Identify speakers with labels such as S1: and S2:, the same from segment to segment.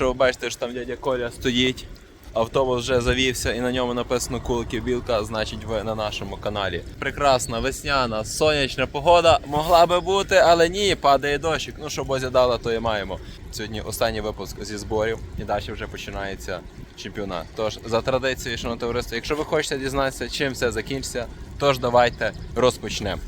S1: Якщо ви бачите, що там дядя Коля стоїть, автобус вже завівся і на ньому написано Куликів Білка, значить ви на нашому каналі. Прекрасна весняна, сонячна погода могла би бути, але ні, падає дощик. Ну що Бозя то і маємо. Сьогодні останній випуск зі зборів і далі вже починається чемпіонат. Тож за традицією, шановне товариство, якщо ви хочете дізнатися, чим все закінчиться, тож давайте розпочнемо.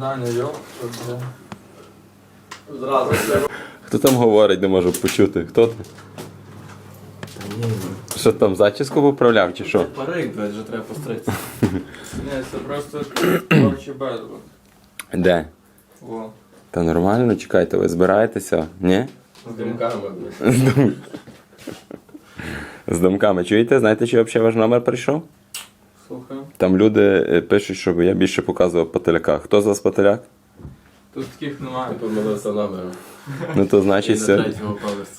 S2: Даня, йоп.
S3: Зразу.
S4: Хто там говорить, не можу почути. Хто ти? Що там, зачіску поправляв чи що?
S3: Парик, блядь, вже треба постригтися.
S2: Ні, це просто творче безло.
S4: Де?
S2: О.
S4: Та нормально, чекайте, ви збираєтеся? Ні?
S3: З думками, блядь.
S4: З думками. Чуєте? Знаєте, що взагалі ваш номер прийшов?
S2: Слухай.
S4: Там люди е, пишуть, щоб я більше показував по. Хто з вас потеляк?
S2: Тут таких немає.
S3: Помилився номером.
S4: Ну то значить, сьогодні,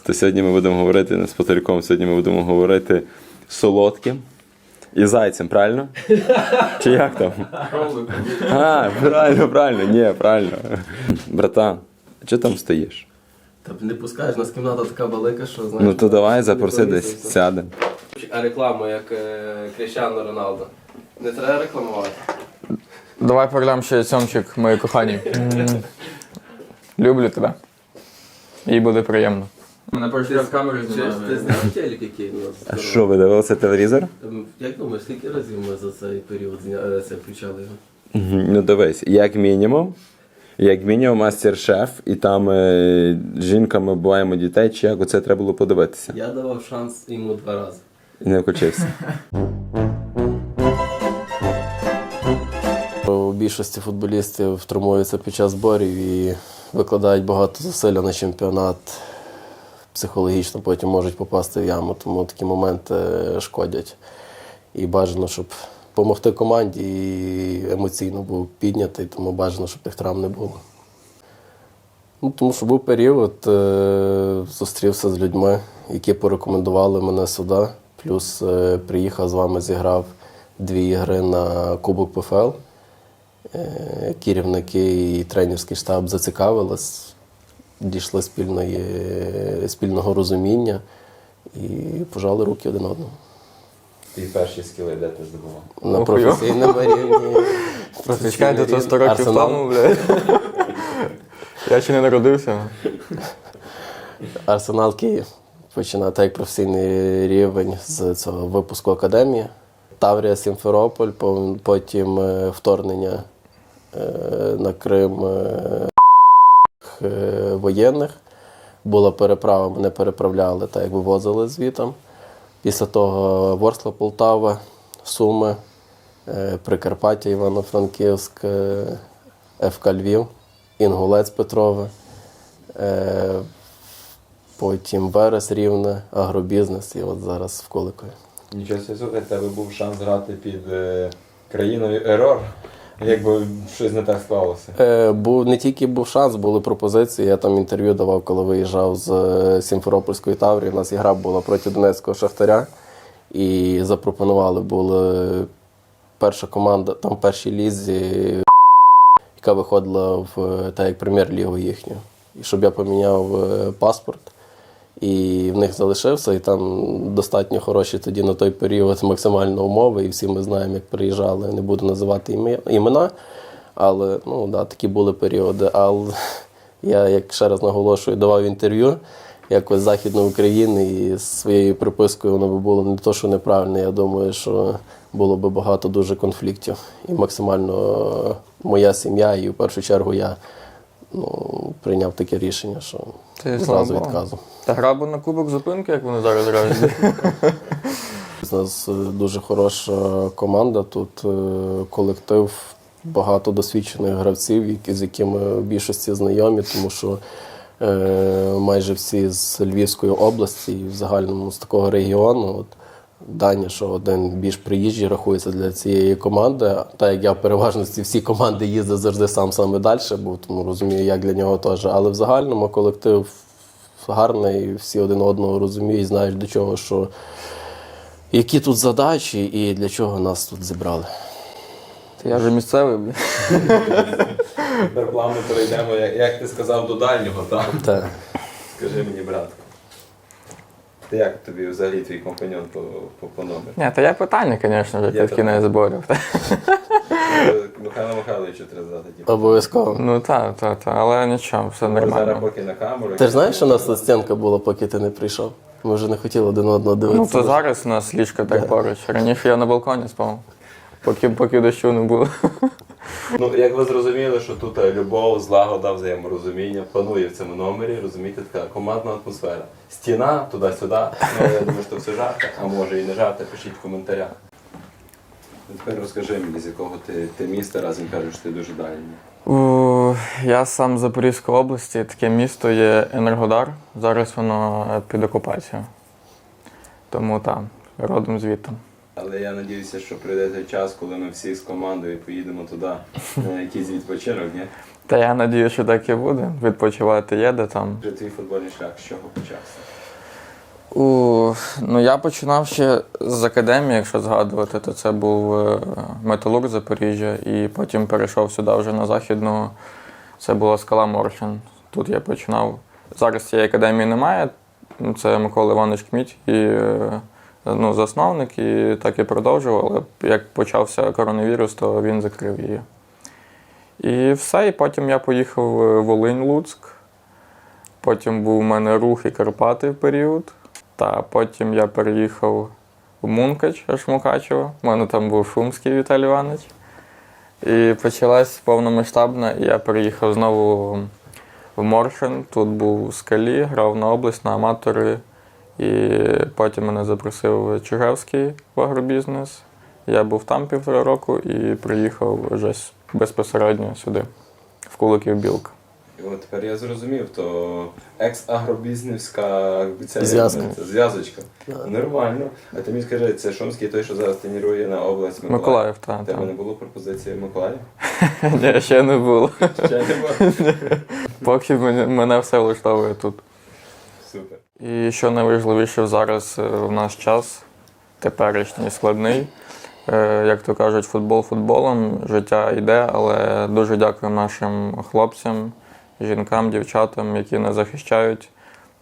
S4: то сьогодні ми будемо говорити не з потеляком, сьогодні ми будемо говорити солодким і зайцем, правильно? Чи як там? А, правильно, правильно, ні, правильно. Братан, що там стоїш?
S3: Та не пускаєш, у нас кімната така велика, що знаєш.
S4: Ну то давай запроси десь, сядемо.
S3: А рекламу, як е, Кріщано Роналдо. Не треба рекламувати.
S2: Давай програм ще Сьомчик, мої кохані. Люблю тебе. Їй буде приємно. Мене перший раз камеру
S3: ти
S2: знімає.
S3: знав телек, який у нас?
S4: А що, ви дивилися телевізор?
S3: Ем, Як думаєш, скільки разів ми за цей період зня- е, це включали його?
S4: Мгм, Ну дивись, як мінімум, як мінімум мастер-шеф, і там е, жінка ми буваємо дітей, чи як оце треба було подивитися.
S3: Я давав шанс йому два рази.
S4: І не включився.
S3: У більшості футболістів травмуються під час зборів і викладають багато зусилля на чемпіонат. Психологічно потім можуть попасти в яму, тому такі моменти шкодять. І бажано, щоб допомогти команді і емоційно був піднятий, тому бажано, щоб тих травм не було. Ну, тому що був період, е, зустрівся з людьми, які порекомендували мене сюди. Плюс е, приїхав з вами, зіграв дві ігри на Кубок ПФЛ. Е, керівники і тренерський штаб зацікавились, дійшли спільної, спільного розуміння і пожали руки один одному.
S4: І перші скіли, де ти здобував?
S3: На професійному рівні.
S2: Чекайте, то 100 років тому, бля. Я ще не народився.
S3: Арсенал Київ починати як професійний рівень з цього випуску академії. Таврія Сімферополь, потім е, вторгнення на Крим е, е, воєнних. Була переправа, мене переправляли, так як вивозили звітом. Після того Ворскла Полтава, Суми, е, Прикарпаття, Івано-Франківськ, е, ФК Львів, Інгулець Петрове. Е, Потім Верес Рівне, агробізнес і от зараз в Куликові.
S4: Нічого собі, тебе був шанс грати під е, країною Ерор, якби щось не так склалося.
S3: Е, був не тільки був шанс, були пропозиції. Я там інтерв'ю давав, коли виїжджав з е, Сімферопольської Таврії. У нас ігра була проти Донецького Шахтаря. І запропонували були перша команда там в першій лізі, яка виходила в е, так як прем'єр-лігу їхню. І щоб я поміняв е, паспорт. І в них залишився, і там достатньо хороші тоді на той період максимально умови, і всі ми знаємо, як приїжджали. Не буду називати імена, але ну, да, такі були періоди. Але я, як ще раз наголошую, давав інтерв'ю якось Західної України і своєю припискою воно би було не то, що неправильно. Я думаю, що було би багато дуже конфліктів. І максимально моя сім'я, і в першу чергу я ну, прийняв таке рішення, що
S2: Це
S3: зразу
S2: слава
S3: відказу.
S2: Та гра на кубок зупинки, як вони зараз грають.
S3: У нас е, дуже хороша команда. Тут е, колектив багато досвідчених гравців, з якими в більшості знайомі, тому що е, майже всі з Львівської області і в загальному з такого регіону. От, Даня, що один більш приїжджий рахується для цієї команди. Так як я в переважності всі команди їздив завжди сам саме далі, був, тому розумію, як для нього теж. Але в загальному колектив гарний, всі один одного розуміють, знають до чого, що які тут задачі і для чого нас тут зібрали.
S2: Та Я вже місцевий.
S1: Тепер плавно перейдемо, як, як ти сказав, до дальнього, так?
S3: Так.
S1: Скажи мені, братку. Ти як тобі взагалі твій компаньон по, по, по номеру?
S2: Ні, та є питання, звісно, вже під кінець зборів.
S1: Е, Михайло Михайловичу треба задати. типу.
S3: Обов'язково.
S2: Ну так, так, так, але нічого, все
S1: Зараз
S2: нормально.
S1: поки на камеру.
S3: Ти ж знаєш, що у нас тут стінка була, поки ти не прийшов? Ми вже не хотіли один одного
S2: Ну
S3: дивитися.
S2: то зараз у нас ліжко так поруч. Раніше я на балконі спав, поки, поки дощу не було.
S1: Ну, як ви зрозуміли, що тут е, любов, злагода, взаєморозуміння панує в цьому номері, розумієте, така командна атмосфера. Стіна туди-сюди. Ну, я думаю, що все жарте, а може і не жарте, пишіть в коментарях. Тепер розкажи мені, з якого ти, ти міста разом кажеш, що ти дуже дальній.
S2: У, я сам з Запорізької області, таке місто є Енергодар. Зараз воно е, під окупацією. Тому там, родом звідти.
S1: Але я надіюся, що прийде той час, коли ми всі з командою поїдемо туди на якийсь відпочинок, ні?
S2: Та я надію, що так і буде. Відпочивати є де там.
S1: Вже твій футбольний шлях з чого почався?
S2: У, ну я починав ще з академії, якщо згадувати, то це був е, металург Запоріжжя, і потім перейшов сюди вже на західну. Це була скала Моршин. Тут я починав. Зараз цієї академії немає. Це Микола Іванович Кміть і е, ну, засновник, і так і продовжував. Але як почався коронавірус, то він закрив її. І все. І потім я поїхав в Волинь, Луцьк. Потім був у мене рух і Карпати в період. Та потім я переїхав в Мункач, аж Мукачево. У мене там був Шумський Віталій Іванович. І почалась повномасштабна, і я переїхав знову в Моршин. Тут був у скалі, грав на область, на аматори. І потім мене запросив Чижевський в агробізнес. Я був там півтора року і приїхав вже безпосередньо сюди, в Куликів Білка.
S1: І от тепер я зрозумів, то це зв'язочка. Нормально. А ти мені скажи, це Шумський той, що зараз тренує на область Миколаїв.
S2: Миколаїв, так.
S1: У тебе не було пропозиції Миколаїв?
S2: Ні, ще не було.
S1: Ще не було?
S2: Поки мене все влаштовує тут. І що найважливіше зараз е, в наш час, теперішній складний. Е, Як то кажуть, футбол футболом, життя йде, але дуже дякую нашим хлопцям, жінкам, дівчатам, які нас захищають.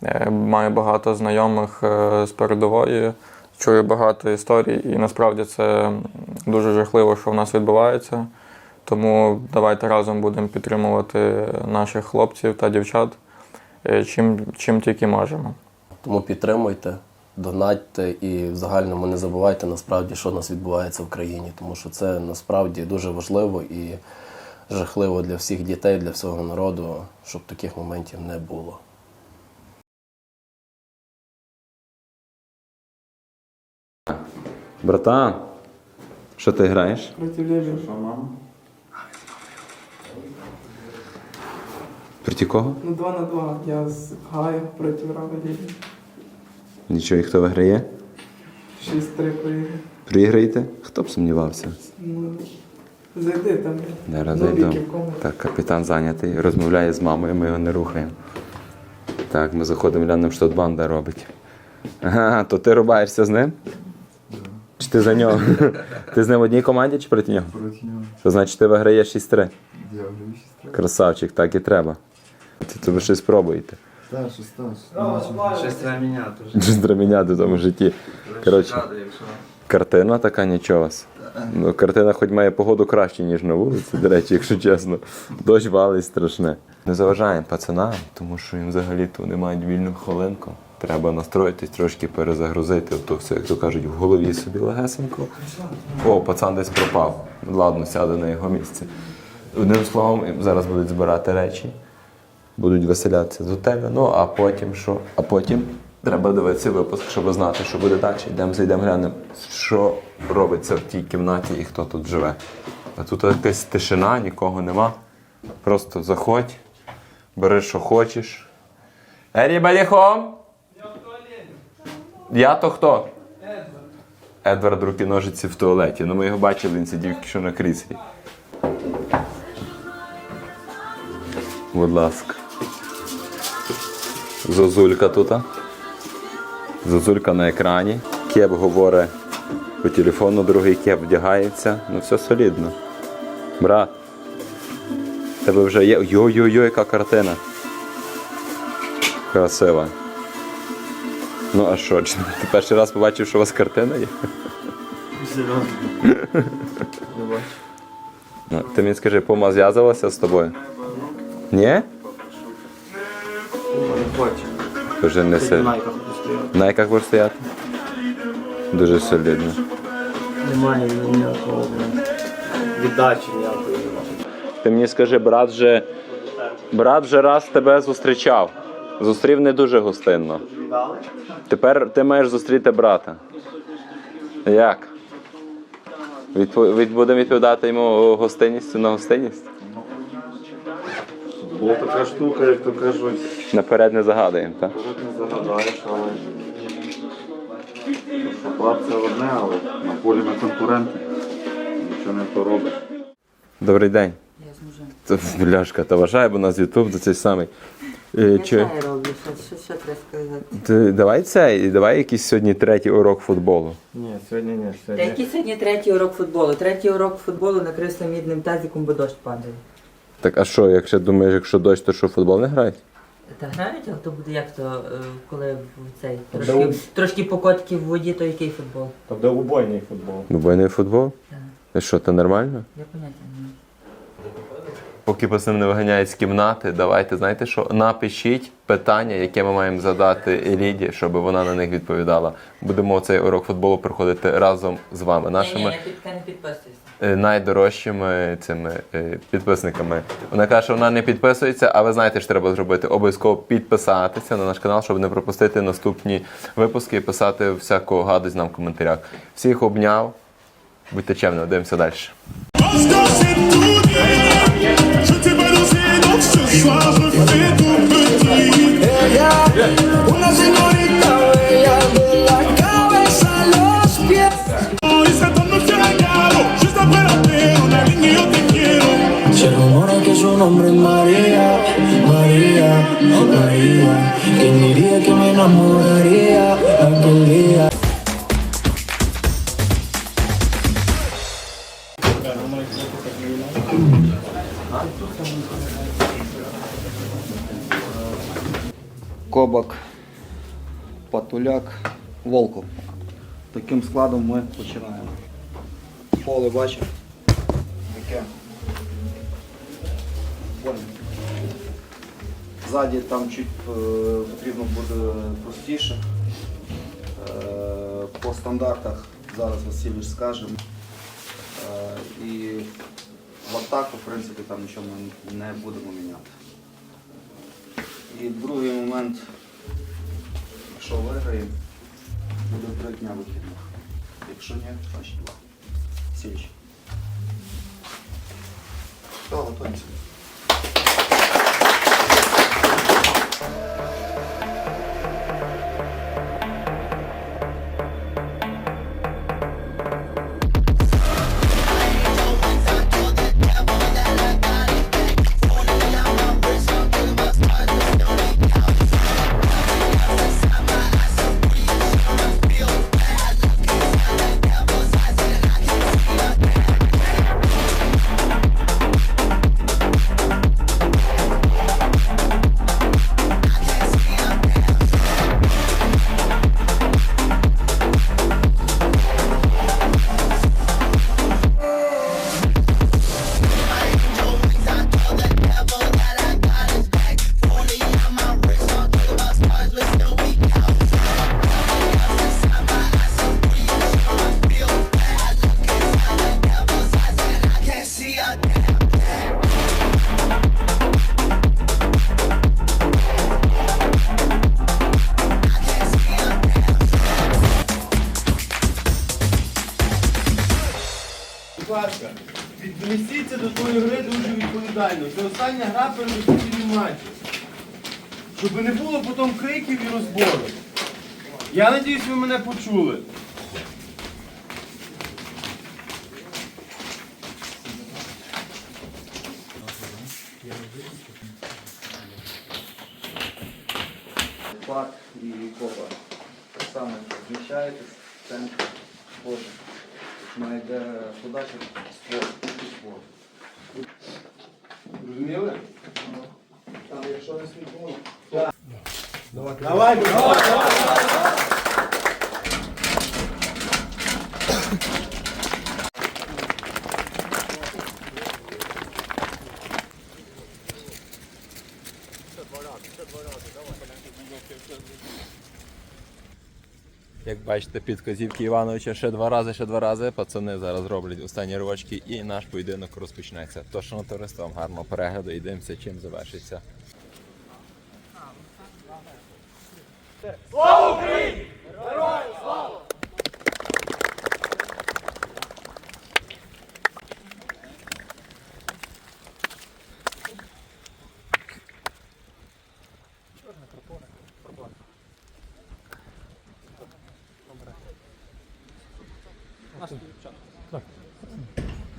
S2: Е, Маю багато знайомих з передової, чую багато історій, і насправді це дуже жахливо, що в нас відбувається. Тому давайте разом будемо підтримувати наших хлопців та дівчат чим, чим тільки можемо.
S3: Тому підтримуйте, донатьте і в загальному не забувайте насправді, що у нас відбувається в країні, тому що це насправді дуже важливо і жахливо для всіх дітей, для всього народу, щоб таких моментів не було.
S4: Братан, що ти граєш?
S5: Проти Леві.
S4: Проти кого?
S5: Ну, 2 на 2. Я з Гаю проти Рава Леві.
S4: Нічого, і хто виграє?
S5: 6-3 проіграв.
S4: Приіграєте? Хто б сумнівався?
S5: Ну, зайди там.
S4: Зараз зайду. Так, капітан зайнятий, розмовляє з мамою, ми його не рухаємо. Так, ми заходимо, глянемо, що тут банда робить. Ага, то ти рубаєшся з ним? Чи ти за нього? Ти з ним в одній команді чи проти нього?
S6: Проти нього.
S4: То значить ти виграєш 6-3.
S6: Я вже вище
S4: Красавчик, так і треба. Ти тобі щось пробуєте.
S6: Так?
S7: Щось треба міняти вже.
S4: Щось треба міняти в тому житті. Коротше,
S7: якщо.
S4: картина така нічого. Ну, картина хоч має погоду краще, ніж на вулиці, до речі, якщо чесно. Дощ валить страшне. Не заважаємо пацанам, тому що їм взагалі то не мають вільну хвилинку. Треба настроїтись, трошки перезагрузити. То все, як то кажуть, в голові собі легесенько. О, пацан десь пропав. Ладно, сяде на його місце. Одним словом, зараз будуть збирати речі, будуть веселятися з готелю. Ну а потім що? А потім треба дивитися випуск, щоб знати, що буде далі. Йдемо, зайдемо, глянемо, що робиться в тій кімнаті і хто тут живе. А тут якась тишина, нікого нема. Просто заходь, бери, що хочеш. Everybody home? Я то хто? Едвард руки ножиці в туалеті. Ну ми його бачили, він сидів що на кріслі. Будь ласка. Зозулька тут. Зозулька на екрані. Кеп говорить по телефону, другий кеп вдягається. Ну все солідно. Брат. Тебе вже є. Йо-йо-йо, яка картина. Красива. Ну а що, ти перший раз побачив, що у вас картина є? Ну, ти мені скажи, пома зв'язувалася з тобою? Ні? Вже не сильно. На яках будеш стояти? Дуже солідно.
S7: Немає ніякого віддачі ніякої.
S4: Ти мені скажи, брат вже, брат вже раз тебе зустрічав. Зустрів не дуже гостинно. Тепер ти маєш зустріти брата. Як? Відпо... Від... Будемо відповідати йому гостинністю на гостинність?
S6: Була така штука, як то кажуть,
S4: Наперед не загадуємо, так?
S6: тут не загадаєш, але що це одне, але на полі на конкуренти нічого не поробиш.
S4: Добрий день. Я Це Бляшка, та вважає, бо нас Ютуб до цей самий. Е, Чи...
S8: Я роблю, що, що, треба сказати.
S4: Ти, давай це, давай якийсь сьогодні третій урок футболу.
S6: Ні, сьогодні ні,
S8: Та який сьогодні третій урок футболу? Третій урок футболу накрився мідним тазиком, бо дощ падає.
S4: Так а що, якщо думаєш, якщо дощ, то що футбол не грають?
S8: Та грають, а то буде як то, е, коли в цей трошки, трошки покотки в воді, то який футбол?
S7: Тобто убойний футбол.
S4: Любойний футбол?
S8: Так.
S4: І що, то нормально?
S8: Я поняття не маю.
S4: Поки пацани не виганяють з кімнати, давайте, знаєте що, напишіть питання, яке ми маємо задати Еліді, щоб вона на них відповідала. Будемо цей урок футболу проходити разом з вами,
S8: Ні, ні,
S4: нашими
S8: не, під, не підписуйся.
S4: Е, найдорожчими цими е, підписниками. Вона каже, що вона не підписується, а ви знаєте, що треба зробити. Обов'язково підписатися на наш канал, щоб не пропустити наступні випуски і писати всяку гадость нам в коментарях. Всіх обняв. Будьте чемні, дивимося далі.
S9: María. ¿Quién diría que me enamoraría aquel día?
S10: Кобак, Патуляк, Волков. Таким складом ми починаємо. Поле бачив? Яке? Понял. Ззаді там чуть е, потрібно буде простіше. Е, по стандартах зараз Васильович скаже. Е, і в атаку, в принципі, там нічого ми не будемо міняти. І другий момент, якщо виграємо, буде три дня вихідних. Якщо ні, значить два. Січ. Все, готуємося.
S7: Відповідально. Це остання гра перед. Щоб не було потім криків і розбору. Я надіюсь, ви мене почули.
S10: Бак і коба. Так само зміщаєтесь, центр сходу. Вона йде подача створ.
S7: Розуміли?
S10: Там, якщо не світло.
S7: Давай, давай,
S4: Як бачите, підказівки Івановича ще два рази, ще два рази. Пацани зараз роблять останні ривочки і наш поєдинок розпочнеться. Тож, на товариство, вам гарного перегляду і дивимося, чим завершиться.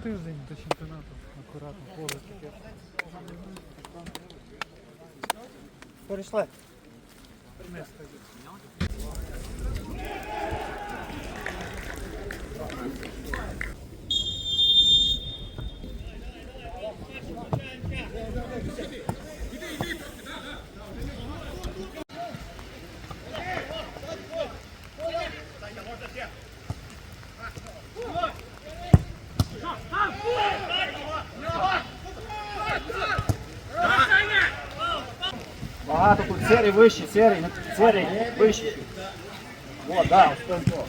S11: Тиждень до чемпіонату, акуратно, поле таке. Перейшли.
S7: Тут серій выше, серый, серый выше. Вот, да, ось то.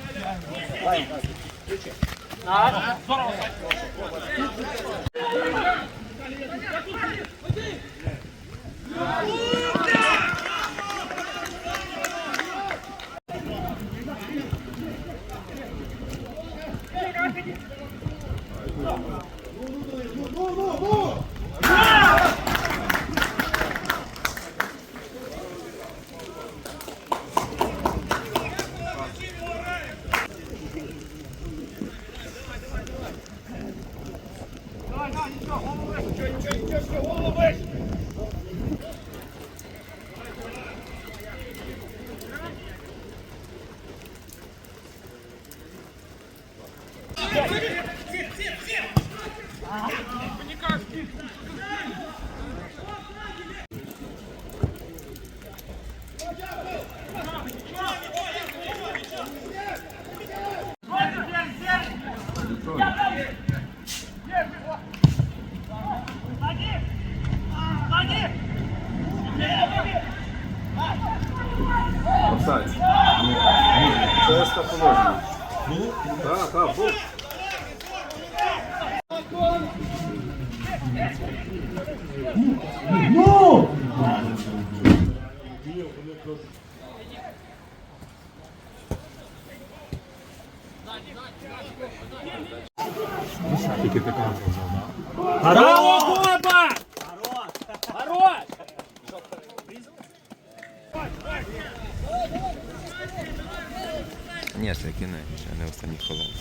S4: Ні, це кінець, останні хвилини.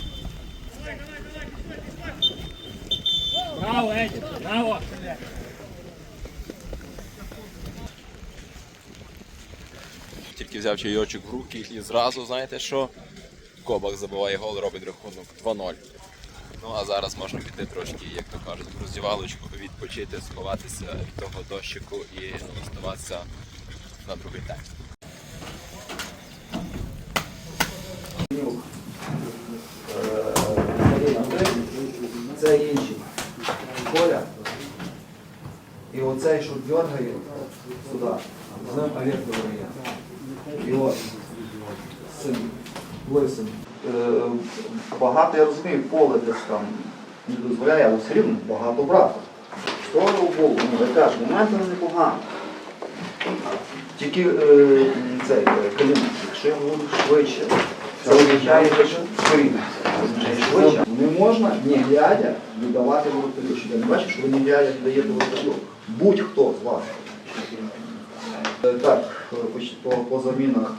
S7: Браво, Еді, браво!
S4: Тільки взяв чайочок в руки і зразу, знаєте що? Кобак забиває гол, робить рахунок 2-0. Ну а зараз можна піти трошки, як то кажуть, в роздівалочку, відпочити, сховатися від того дощику і налаштуватися на другий тайм.
S10: це інший. Коля. І сюди, з ним Олег говорить. І от син. Е, багато, я розумію, поле десь там не дозволяє, але все рівно багато брати. Сторону було, ну я кажу, момент непогано. Тільки е, цей е, якщо я буду швидше, це означає, що швидше. Не можна, не глядя, віддавати. Щоб я не бачив, що ви не глядя даєте воротарю. Будь-хто з вас. Е, Так, по, по замінах.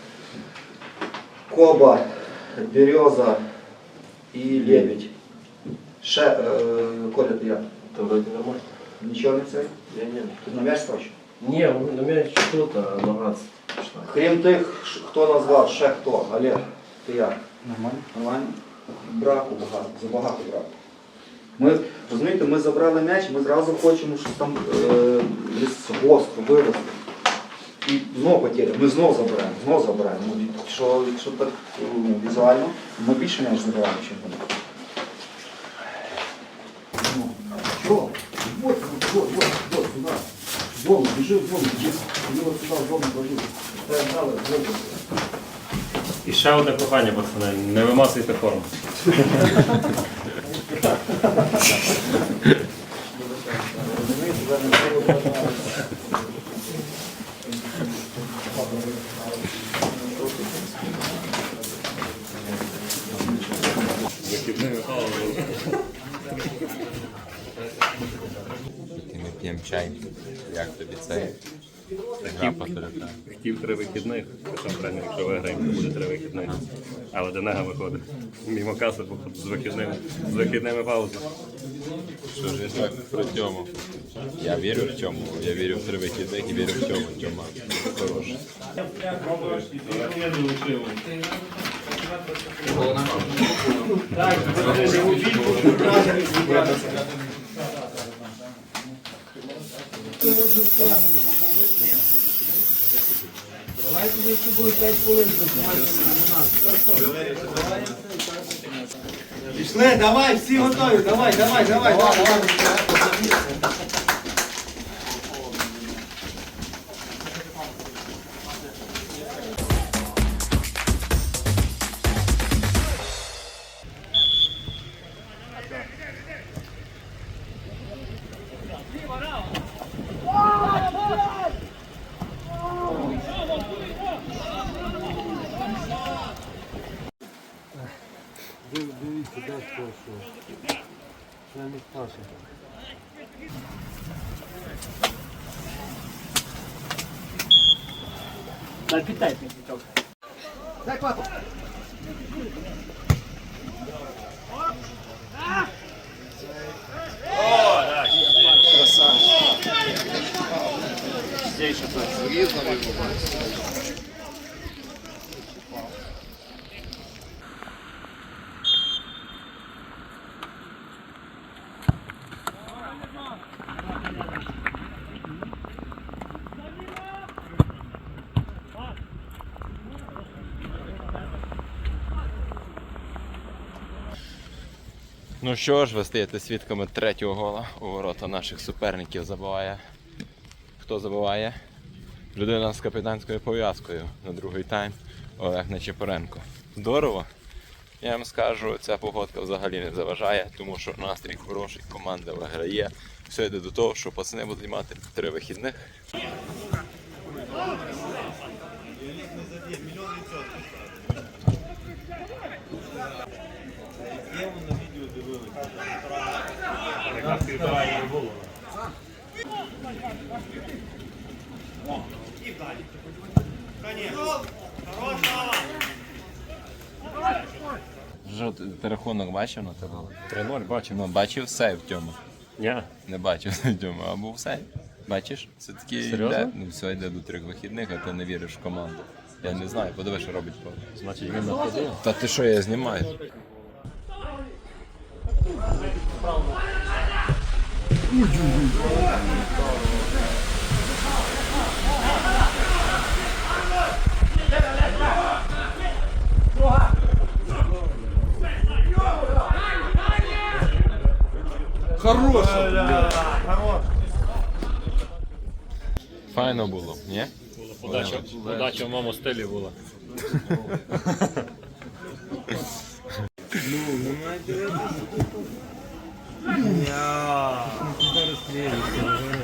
S10: Коба, Береза і Лебедь. Ще, е, Коля, ти як?
S12: Та вроді нормально.
S10: Нічого не це?
S12: Ні, ні.
S10: Ти на м'яч скочив?
S12: Ні, на м'яч тут, а нога пішла.
S10: Крім тих, хто назвав, ще хто? Олег, ти як? Нормально. Нормально? Браку багато, забагато браку. Ми, розумієте, ми забрали м'яч, ми зразу хочемо щось там е, десь гостро вирости. І знов потеря. Ми знов забираємо, знов забираємо. Ну, Якщо, якщо так ну, візуально, ми більше м'яч забираємо, ніж вони. Ну, що? Вот, вот, вот, вот, сюда. В Зону, біжи в зону, біжи. Іди от сюди, в зону, біжи. Та грали, в зону.
S13: І ще одне прохання, пацани, не вимасуйте форму.
S4: Ми п'ємо чай. Як тобі цей? Телефону.
S13: Хотів три вихідних, сам тренер, якщо виграємо, то буде три вихідних. Але Денега виходить. Мімо каси з вихідними, з вихідними паузами.
S4: Що ж я так про Тьому? Я вірю в Тьому, я вірю в три вихідних і вірю в Тьому. Тьома хороший.
S7: Пішли, давай, всі готові, давай, давай, давай, давай. Дивіться, де спосіб. Це не пташка. Дай питай, піток. Дай клапу. О, так. Красавчик. Здесь что-то. Різно вибуває.
S4: Ну що ж, ви стаєте свідками третього гола у ворота наших суперників забиває. Хто забиває? Людина з капітанською пов'язкою на другий тайм Олег Нечепоренко. Здорово. Я вам скажу, ця погодка взагалі не заважає, тому що настрій хороший, команда виграє. Все йде до того, що пацани будуть мати три вихідних. Що ти ти рахунок бачив на тебе?
S13: 3-0 бачимо.
S4: Ну, бачив сейв в цьому.
S13: Ні.
S4: Не бачив в цьому, а був сейв. Бачиш? Це таки
S13: Серйозно?
S4: йде. Ну, все йде до трьох вихідних, а ти не віриш в команду. Я не знаю, подиви, що робить Павло.
S13: Значить він находив.
S4: Та ти що, я знімаю? Файно було, ні?
S13: Подача, подача в моєму стилі була.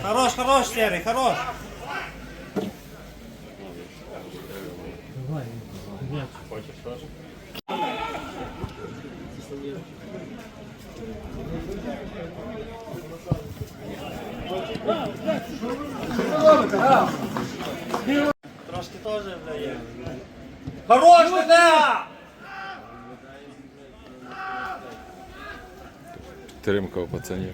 S7: Хорош, хорош, Серый, хорош.
S13: Хочеш теж?
S7: Хорош тебе!
S4: Тримка у пацанів.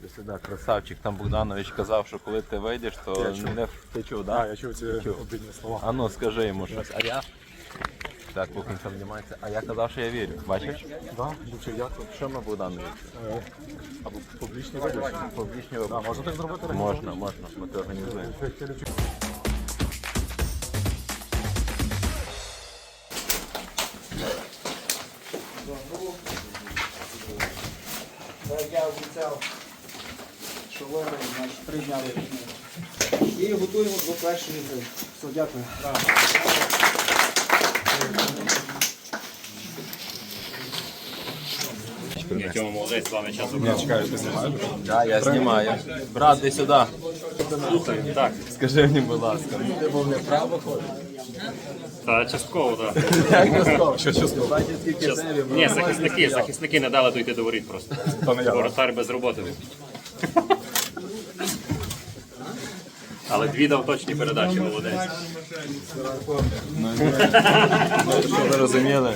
S4: Ти сюди, красавчик. Там Богданович казав, що коли ти вийдеш, то не в- ти чув, да?
S1: А, я чув ці обідні слова.
S4: А ну скажи йому щось. А я. Так, поки він там знімається. А я казав, що я вірю. Бачиш?
S1: Да, дуже дякую.
S4: Що ми Богданович?
S1: Або публічні видачі.
S4: Публічні
S1: Да, можна так зробити?
S4: Можна, можна. Ми це організуємо.
S14: Я обіцяв, що значить три дня. І готуємо до першої гри. Все, дякую.
S13: Я цьому молодець, слава часу.
S4: Да, я знімаю. Брат, ти сюди.
S13: Так,
S4: Скажи мені, будь ласка.
S13: та частково, так.
S1: Що чесно?
S13: Ні, захисники, захисники не дали дойти до воріт просто. Воротар без роботи. Але дві дав точні передачі, молодець.
S4: Щоб ви розуміли,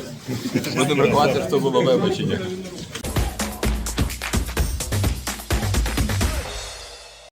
S4: будемо рахувати, хто було вибачення.